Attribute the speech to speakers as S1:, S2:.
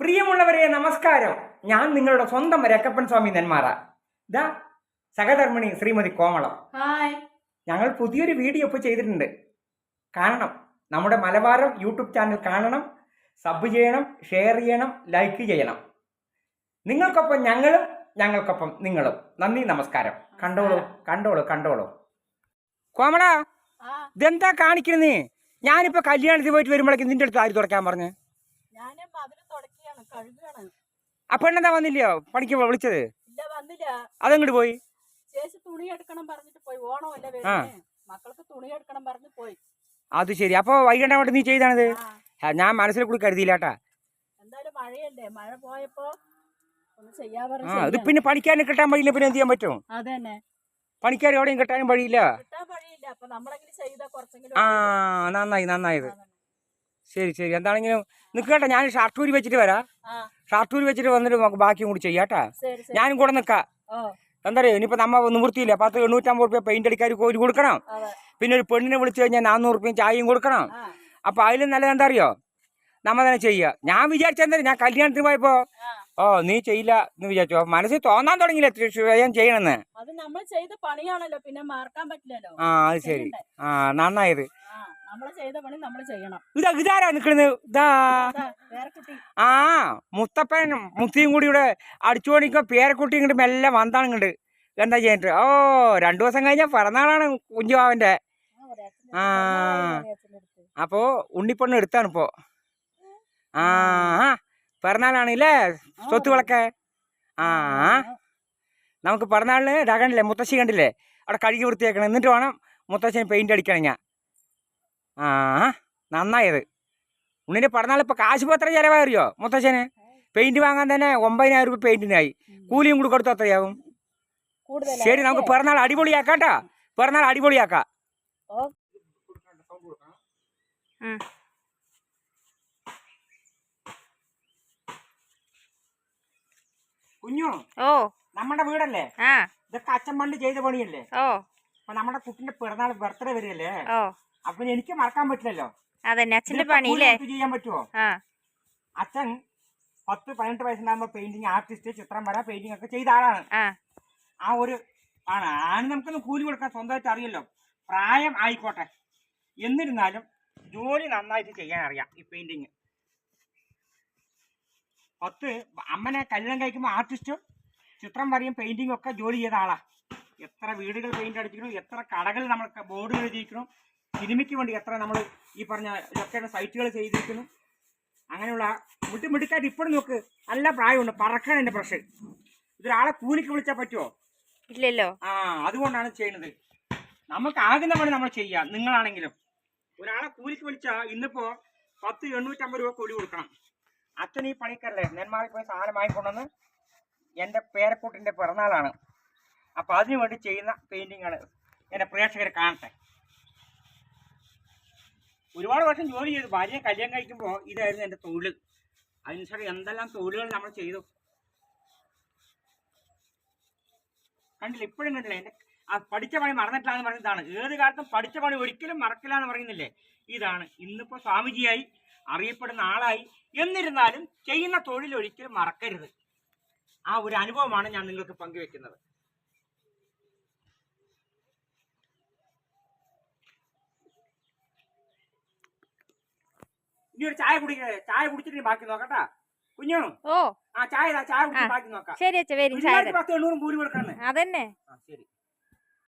S1: പ്രിയമുള്ളവരെ നമസ്കാരം. ഞാൻ നിങ്ങളുടെ സ്വന്തം രക്കപ്പൻ സ്വാമി നെന്മാറ. ഇതാ സഹധർമ്മിണി ശ്രീമതി കോമളം.
S2: ഹായ്.
S1: ഞങ്ങൾ പുതിയൊരു വീഡിയോ ഇപ്പോൾ ചെയ്തിട്ടുണ്ട്. കാണണം. നമ്മുടെ മലബാരം യൂട്യൂബ് ചാനൽ കാണണം സബ് ചെയ്യണം ഷെയർ ചെയ്യണം ലൈക്ക് ചെയ്യണം. നിങ്ങൾക്കൊപ്പം ഞങ്ങളും ഞങ്ങൾക്കൊപ്പം നിങ്ങളും. നന്ദി നമസ്കാരം. കണ്ടോളൂ കണ്ടോളൂ കണ്ടോളൂ. കോമള ഇതെന്താ കാണിക്കുന്നേ? ഞാനിപ്പോ കല്യാണത്തിൽ പോയിട്ട് വരുമ്പോഴേക്കും നിന്റെ അടുത്ത് ആര് തുറക്കാൻ പറഞ്ഞു
S2: ഞാനും അതിന് തുടക്കുകയാണ് കഴുകാണ്
S1: ആ പെണ്ണെന്താ വന്നില്ലയോ? പണിക്ക് വിളിച്ചത്? അതങ്ങോട്ട് പോയി?
S2: ചേച്ചി തുണി എടുക്കണം പറഞ്ഞിട്ട് പോയി. ഓണമല്ലേ. മക്കൾക്ക് തുണി എടുക്കണം പറഞ്ഞു പോയി.
S1: അത് ശരി. അപ്പൊ വൈകിട്ട് അങ്ങോട്ട് നീ ചെയ്താണത്? ഞാൻ മനസ്സിൽ കൂടി കരുതിയില്ലാട്ടാ
S2: എന്തായാലും മഴയല്ലേ? മഴ പോയപ്പോ
S1: ആ ഇത് പിന്നെ പണിക്കാരനെ കിട്ടാൻ വഴിയില്ല പിന്നെ എന്ത് ചെയ്യാൻ പറ്റും? പണിക്കാർ എവിടെയും കിട്ടാനും വഴിയില്ല.
S2: അപ്പൊ
S1: ആ നന്നായി നന്നായത് ശരി ശരി. എന്താണെങ്കിലും നിൽക്കട്ടെ ഞാൻ ഷർട്ട് ഷർട്ടൂരി വെച്ചിട്ട് വരാം.
S2: ആ
S1: വെച്ചിട്ട് വന്നിട്ട് നമുക്ക് ബാക്കിയും കൂടി ചെയ്യാട്ടാ ഞാനും കൂടെ നിൽക്കാം എന്താ പറയുക ഇനിയിപ്പോൾ നമ്മ നിവൃത്തിയില്ല? പത്ത് എണ്ണൂറ്റമ്പത് റുപ്യ പെയിന്റ് അടിക്കാർ കോരി കൊടുക്കണം. പിന്നെ ഒരു പെണ്ണിനെ വിളിച്ചു കഴിഞ്ഞാൽ നാനൂറ് റുപ്യ ചായയും കൊടുക്കണം.
S2: അപ്പൊ
S1: അപ്പോൾ അതിലും നല്ലത് എന്താ അറിയോ? നമ്മ തന്നെ ചെയ്യുക ഞാൻ വിചാരിച്ചെന്താ ഞാൻ കല്യാണത്തിന് പോയപ്പോൾ ഓ നീ ചെയ്യില്ല എന്ന് വിചാരിച്ചു. മനസ്സിൽ തോന്നാൻ തുടങ്ങിയില്ല ഞാൻ ചെയ്യണെന്ന്? ചെയ്യണമെന്ന്
S2: അത് നമ്മൾ ചെയ്ത പണിയാണല്ലോ. പിന്നെ മാർക്കാൻ പറ്റില്ലല്ലോ.
S1: ആ അത് ശരി. ആ നന്നായത്.
S2: നമ്മൾ ചെയ്ത പണി നമ്മൾ ചെയ്യണം.
S1: ഇതാ ഇതാരാ നിക്കുന്നത് ഇതാ
S2: വേറെ കുട്ടി.
S1: ആ മുത്തപ്പൻ മുത്തിയും കൂടി ഇവിടെ അടിച്ചു പണിക്കുമ്പോൾ പേരക്കുട്ടി ഇങ്ങോട്ട് മെല്ലെ വന്താണ് ഇങ്ങോട്ട്. എന്താ ചെയ്തിട്ട് ഓ രണ്ടു ദിവസം കഴിഞ്ഞാൽ പിറന്നാളാണ് കുഞ്ചുവാവന്റെ
S2: ആ.
S1: അപ്പോൾ ഉണ്ണിപ്പൊണ്ണ് എടുത്താണ് ഇപ്പോൾ ആ പിറന്നാളാണല്ലേ? സ്വത്തുകളൊക്കെ ആ നമുക്ക് പിറന്നാളിന് ഇതാ മുത്തശ്ശി കണ്ടില്ലേ? അവിടെ കഴുകി വൃത്തിയാക്കണം. എന്നിട്ട് വേണം മുത്തശ്ശന് പെയിന്റ് അടിക്കണം ഞാൻ. ആ നന്നായത്. ഉണ്ണിന്റെ പിറന്നാൾ ഇപ്പൊ കാശ് ഇപ്പോൾ എത്ര ചിലവാറിയോ മുത്തശ്ശന് പെയിന്റ് വാങ്ങാൻ തന്നെ ഒമ്പതിനായിരം രൂപ പെയിന്റിനായി കൂലിയും കൂടി കൊടുത്തു എത്രയാവും?
S2: കൂടുതലാ?
S1: ശരി നമുക്ക് പിറന്നാൾ അടിപൊളിയാക്കാം കേട്ടോ. പിറന്നാൾ അടിപൊളിയാക്കാം.
S2: ഓ.
S1: കുഞ്ഞു
S3: ഓ.
S1: നമ്മുടെ വീടല്ലേ?
S3: ആ.
S1: ഇതൊക്കെ അച്ഛൻ പണ്ട് ചെയ്ത പണിയല്ലേ?
S3: ഓ.
S1: അപ്പൊ നമ്മുടെ കുട്ടിന്റെ പിറന്നാൾ ബർത്ത്ഡേ വരികയല്ലേ?
S3: ഓ.
S1: അപ്പൊ എനിക്ക് മറക്കാൻ പറ്റില്ലല്ലോ.
S3: അതന്നെ അച്ഛന്റെ
S1: പണി ചെയ്യാൻ പറ്റുമോ അച്ഛൻ പത്ത് പതിനെട്ട് വയസ്സുണ്ടാകുമ്പോ പെയിന്റിങ് ആർട്ടിസ്റ്റ് ചിത്രം വര പെയിന്റിംഗ് ഒക്കെ ചെയ്ത ആളാണ്.
S3: ആ.
S1: ഒരു ആണ്. ആണ് നമുക്കൊന്നും കൂലി കൊടുക്കാൻ സ്വന്തമായിട്ട് അറിയല്ലോ. പ്രായം ആയിക്കോട്ടെ. എന്നിരുന്നാലും ജോലി നന്നായിട്ട് ചെയ്യാൻ അറിയാം ഈ പെയിന്റിങ് പത്ത് അമ്മനെ കല്യാണം കഴിക്കുമ്പോൾ ആർട്ടിസ്റ്റും ചിത്രം വരയും പെയിന്റിങ്ങും ഒക്കെ ജോലി ചെയ്ത ആളാ. എത്ര വീടുകൾ പെയിന്റ് അടിച്ചിരിക്കണം എത്ര കടകൾ നമ്മൾ ബോർഡുകൾ ചെയ്തിരിക്കണം സിനിമയ്ക്ക് വേണ്ടി എത്ര നമ്മൾ ഈ പറഞ്ഞ ലൊക്കേഷൻ സൈറ്റുകൾ ചെയ്തിരിക്കുന്നു. അങ്ങനെയുള്ള മുട്ടി മുട്ടിക്കായിട്ട് ഇപ്പോഴും നോക്ക് നല്ല പ്രായമുണ്ട്. പറക്കാൻ എന്റെ പ്രഷർ ഇതൊരാളെ കൂലിക്ക് വിളിച്ചാൽ പറ്റുമോ
S3: ഇല്ലല്ലോ.
S1: ആ അതുകൊണ്ടാണ് ചെയ്യുന്നത്. നമുക്ക് ആകുന്ന പണി നമ്മൾ ചെയ്യാം നിങ്ങളാണെങ്കിലും. ഒരാളെ കൂലിക്ക് വിളിച്ചാൽ ഇന്നിപ്പോ പത്ത് എണ്ണൂറ്റമ്പത് രൂപ കൂലി കൊടുക്കണം. അച്ഛൻ ഈ പണിക്കല്ലേ നെന്മാറിൽ പോയി സാധനം വാങ്ങിക്കൊണ്ടെന്ന് എന്റെ പേരക്കൂട്ടിന്റെ പിറന്നാളാണ്. അപ്പോൾ അതിനു വേണ്ടി ചെയ്യുന്ന പെയിന്റിംഗ് ആണ് എന്റെ പ്രേക്ഷകരെ കാണട്ടെ. ഒരുപാട് വർഷം ജോലി ചെയ്തു. ഭാര്യയെ കല്യാണം കഴിക്കുമ്പോൾ ഇതായിരുന്നു എന്റെ തൊഴിൽ അതിനുശേഷം എന്തെല്ലാം തൊഴിലുകൾ നമ്മൾ ചെയ്തു. കണ്ടില്ല? ഇപ്പോഴും കണ്ടില്ല? ആ പഠിച്ച പണി മറന്നിട്ടില്ല എന്ന് പറയുന്നതാണ് ഏത് കാലത്തും പഠിച്ച പണി ഒരിക്കലും മറക്കില്ല എന്ന് പറയുന്നില്ലേ? ഇതാണ്. ഇന്നിപ്പോൾ സ്വാമിജിയായി അറിയപ്പെടുന്ന ആളായി. എന്നിരുന്നാലും ചെയ്യുന്ന തൊഴിൽ ഒരിക്കലും മറക്കരുത്. ആ ഒരു അനുഭവമാണ് ഞാൻ നിങ്ങൾക്ക് പങ്കുവെക്കുന്നത്. ഇനി ഒരു ചായ കുടിക്കേ ചായ കുടിച്ചിട്ട് ബാക്കി നോക്കട്ടാ കുഞ്ഞു
S3: ഓ.
S1: ആ ചായ ചായ
S3: കുടിച്ചിട്ട്.
S1: ബാക്കി നോക്കാം.
S3: ശരി അച്ഛ വരും ചായ
S1: പത്ത് എണ്ണൂറും കൂലി കൊടുക്കണം.
S3: അതന്നെ.
S1: ശരി.